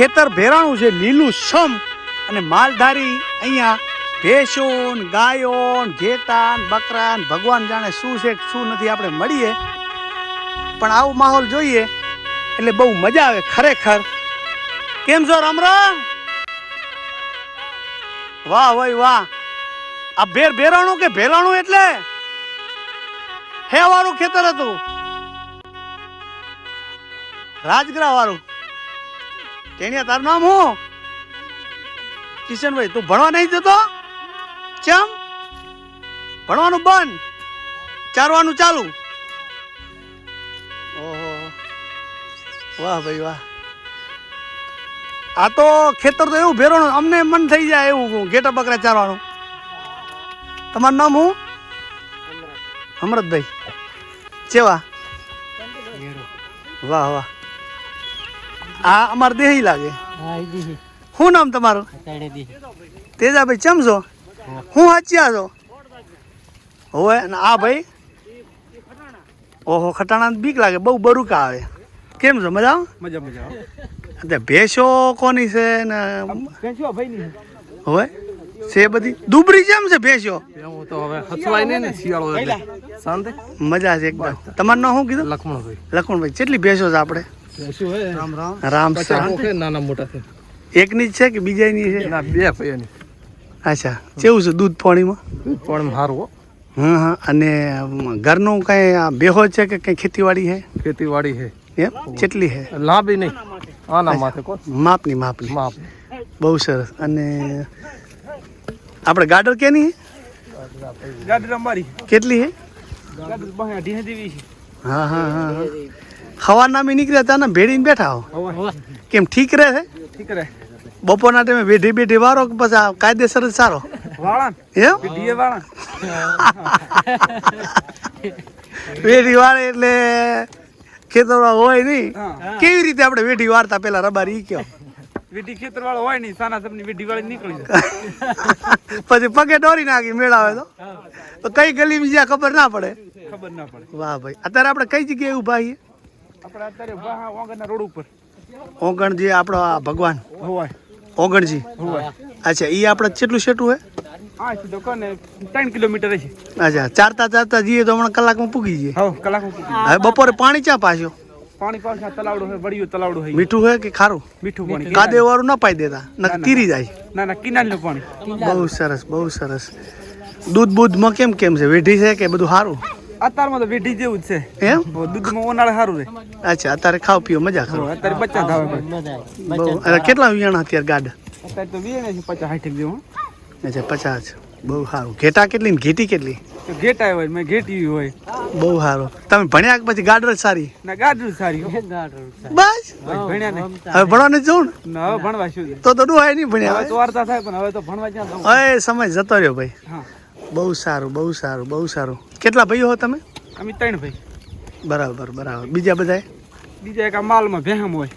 ખેતર ભેરાણું છે, લીલું સમ. અને માલધારી અહીંયા ભેંસો ગાયો ઘેટાન ઘેટા ને બકરા ને ભગવાન જાણે શું છે, શું નથી આપણે મળીએ. પણ આવો માહોલ જોઈએ, એટલે બહુ મજા આવે ખરેખર. કેમ છો, રામ રામ? વાહ ભાઈ વાહ. આ ભેર ભેરાણું કે ભેરાણું એટલે? હે વાળું ખેતર હતું? રાજગરા વાળું. તેણિયા તારું નામ હું કિશનભાઈ તું ભણવા નહીં જતો? ચમ? ભણવાનું બંધ. ચારવાનું ચાલુ. ઓહો. વાહ ભાઈ વાહ. આ તો ખેતર તો એવું ભેરવાનું અમને મન થઈ જાય એવું ઘેટા બકરા ચારવાનું. તમારું નામ હું અમરતભાઈ. ચેવા? વાહ વાહ. આ અમાર દેહી લાગે. શું નામ તમારું? તેજાભાઈ ચમ છો? હું. હાચ્યા છો? હોવે અને આ ભાઈ? ઓહો ખટાણા બીક લાગે બહુ બરુકા આવે. કેમ છો મજા મજા મજા. તે ભેંસો કોની છે ને હોય ભાઈ ની છે. બધી? દુબરી કેમ છે ભેંસો? તો હવે હસવાય નહીં ને શિયાળો એટલે. શાંતિ? મજા છે એકદમ. તમારું નામ શું કીધું? લખમણભાઈ. લખમણભાઈ કેટલી ભેંસો છે આપણે? હે રામ નાના મોટા છે. એકની જ છે કે બીજાની છે? ના બે ભાઈઓની અચ્છા. કેવું છે દૂધ પાણીમાં? પણ સારું હો. હા હા. અને ઘરનું કઈ બેહો છે કે કઈ ખેતીવાડી છે? ખેતીવાડી છે. એમ? કેટલી છે? લાંબી નહીં. આના માથે માપની માપની. માપ. બહુ સરસ. અને આપણે ગાડર કેની ગાડર અમારી. કેટલી છે? ગાડી બહાર ઢીહે જેવી છે. હા હા હા. સવારના મેં નીકળ્યા ત્યાં ને ભેડીને બેઠા હો. કેમ ઠીક રહે છે? ઠીક રહે. બપોરના ટાઈમે બેઠી બેઠી વારો કે પછી આ કાયદેસર જ સારો? વેઢી વાળા એટલે ખેતરમાં હોય નહીં. કેવી રીતે આપણે વેઢી વાળતા? પેલા રબારી ઈ કયો. વેઢી ખેતર વાળો હોય નહીં સાના સબની વેઢી વાળી નીકળી જાય. પછી પગે દોરી નાખી મેળાવે તો? તો કઈ ગલીમાં જ્યાં ખબર ના પડે. ખબર ના પડે. વાહ ભાઈ અત્યારે આપણે કઈ જગ્યાએ ઊભા છીએ? આપણે અત્યારે વાહા વાંગરના રોડ ઉપર. ઓગણજી આપણો આ ભગવાન? ઓગણજી? અચ્છા એ આપણે કેટલું સેટું હે? હા સીધો કોને ત્રણ કિલોમીટર છે અચ્છા ચારતા ચારતા જઈએ તો હમણાં કલાકમાં પૂગી જઈએ? હા કલાકમાં હવે બપોરે પાણી ચા પાછો? પાણી તલાવડો તલાવડો મીઠું હોય કે ખારું? મીઠું પાણી કાદે વાળું ના પાઈ દેતા નક તીરી જાય. ના. ના કિનારનું પાણી. બહુ સરસ બહુ સરસ. દૂધ બૂધમાં કેમ કેમ છે? વેઢી છે કે બધું સારું અત્યારમાં તો વેઢી જેવું જ છે. એમ? હવે દૂધમાં ઉનાળે સારું રહે. અચ્છા અત્યારે ખાવ પીઓ મજા કરો. અત્યારે બચ્ચા ધાવે બહુ અરે કેટલા વિયાણા અત્યારે ગાડ? અત્યારે તો વીએ છે પચાસ સાઠ જેવું. અચ્છા પચાસ. બહુ સારું. ઘેટા કેટલી ને ઘેટી કેટલી? ઘેટા હોય મેં ઘેટી હોય. બહુ સારું. તમે ભણ્યા કે પછી ગાડર જ સારી? ના ગાડર સારી. બસ? ભણ્યા નહીં. હવે ભણવાને જવું ને? હવે ભણવા શું તો તો ડુહાય નહીં હવે ભણ્યા તો વાર્તા થાય પણ હવે તો ભણવા ક્યાં હવે સમય જતો રહ્યો ભાઈ. હા. બહુ સારું બહુ સારું બહુ સારું. કેટલા ભાઈઓ હો તમે? અમે ત્રણ ભાઈ. બરાબર બરાબર. બીજા બધાએ બીજા એક માલમાં ભેહમ હોય.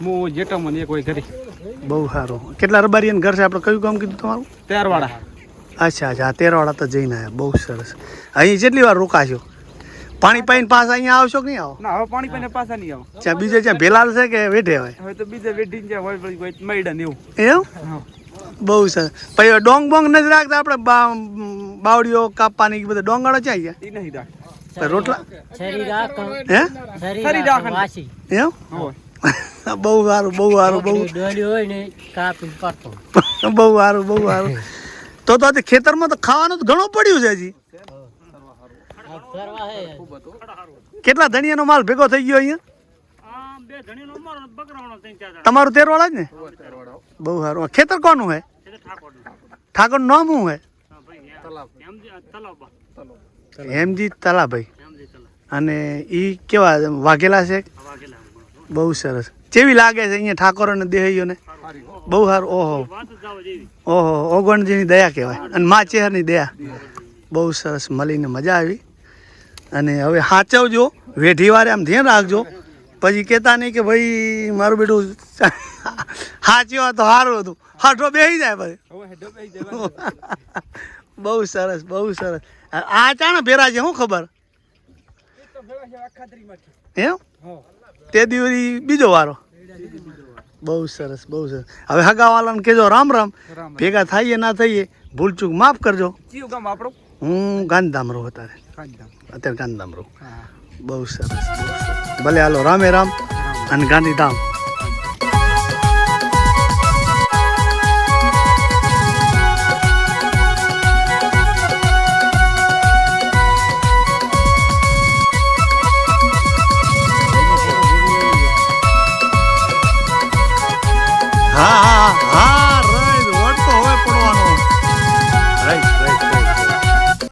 મો જેટમ એક હોય ઘરે. બહુ સારું. કેટલા રબારીયન ઘર છે? આપણે કયું કામ કીધું તમારું? ત્યારવાળા અચ્છા અચ્છા. આ તેરવાળા તો જઈને આવ્યા. બહુ સરસ. અહીં જેટલી વાર રોકાશો? પાણી પાઈને પાછા અહીંયા આવશો કે નહીં આવો? ના હવે પાણી પાઈને પાછા નહીં આવો. ત્યાં બીજે ત્યાં ભેલાલ છે કે વેઠે હોય? હવે તો બીજે વેઢીને જ્યાં હોય મૈડા ને એવું? હા. બહુ સરસ પછી ડોંગ બોંગ નથી રાખતા આપણે બાવડીઓ કાપવાની બધા. ડોંગળો છે અહીંયા નહીં રાખ. રોટલા હે? ખરી રાખે એમ? બહુ સારું બહુ સારું બહુ. બહુ સારું બહુ સારું. તો તો ખેતરમાં તો ખાવાનું તો ઘણું પડ્યું છે હજી. કેટલા ધણિયાનો માલ ભેગો થઈ ગયો અહીંયા? તમારું તેરવાળા જ ને? બહુ સારું. ખેતર કોનું હે? ઠાકોર નામ શું હે? હેમજી તલાભાઈ. અને ઈ કેવા વાઘેલા છે? બહુ સરસ. કેવી લાગે છે અહીંયા ઠાકોર અને દેહૈયોને? બહુ સારું. ઓહો. ઓહો ઓગણજીની દયા કહેવાય. અને મા ચેહરની દયા. બહુ સરસ મળીને મજા આવી. અને હવે સાચવજો વેઢી વારે આમ ધ્યાન રાખજો. પછી કહેતા નહીં કે ભાઈ મારું બેટું સાચી તો સારું હતું. હાઠો બેસી જાય પછી. બહુ સરસ બહુ સરસ. આ ચાણે ભેરા છે શું ખબર. એમ. તે દિવરી બીજો વારો. બહુ સરસ બહુ સરસ. હવે હગાવાલાને કહેજો રામ રામ. ભેગા થઈએ ના થઈએ ભૂલચૂક માફ કરજો. હું ગાંધીધામ રહું અત્યારે અત્યારે. ગાંધીધામ. રહું હા. બહુ સરસ ભલે હાલો રામ રામ. અને ગાંધીધામ